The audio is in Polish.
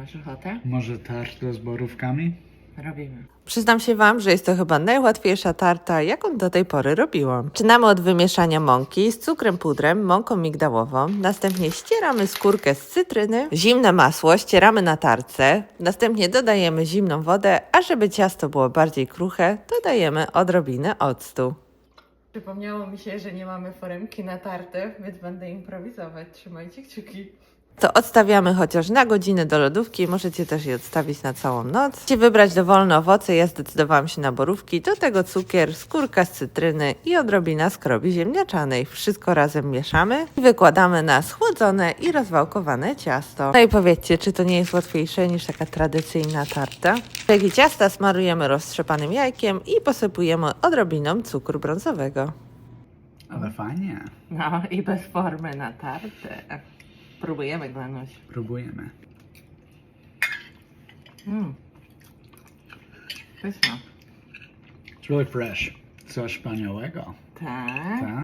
masz ochotę? Może tartę z borówkami? Robimy. Przyznam się Wam, że jest to chyba najłatwiejsza tarta, jaką do tej pory robiłam. Zaczynamy od wymieszania mąki z cukrem pudrem, mąką migdałową. Następnie ścieramy skórkę z cytryny, zimne masło ścieramy na tarce. Następnie dodajemy zimną wodę, a żeby ciasto było bardziej kruche, dodajemy odrobinę octu. Przypomniało mi się, że nie mamy foremki na tartę, więc będę improwizować. Trzymajcie kciuki. To odstawiamy chociaż na godzinę do lodówki, możecie też je odstawić na całą noc. Chcecie wybrać dowolne owoce, ja zdecydowałam się na borówki, do tego cukier, skórka z cytryny i odrobina skrobi ziemniaczanej. Wszystko razem mieszamy i wykładamy na schłodzone i rozwałkowane ciasto. No i powiedzcie, czy to nie jest łatwiejsze niż taka tradycyjna tarta? Brzegi ciasta smarujemy roztrzepanym jajkiem i posypujemy odrobiną cukru brązowego. Ale fajnie. No i bez formy na tartę. Próbujemy, Glanuś. Próbujemy. Mm. Pyszno. It's really fresh. Coś wspaniałego. Tak. Tak?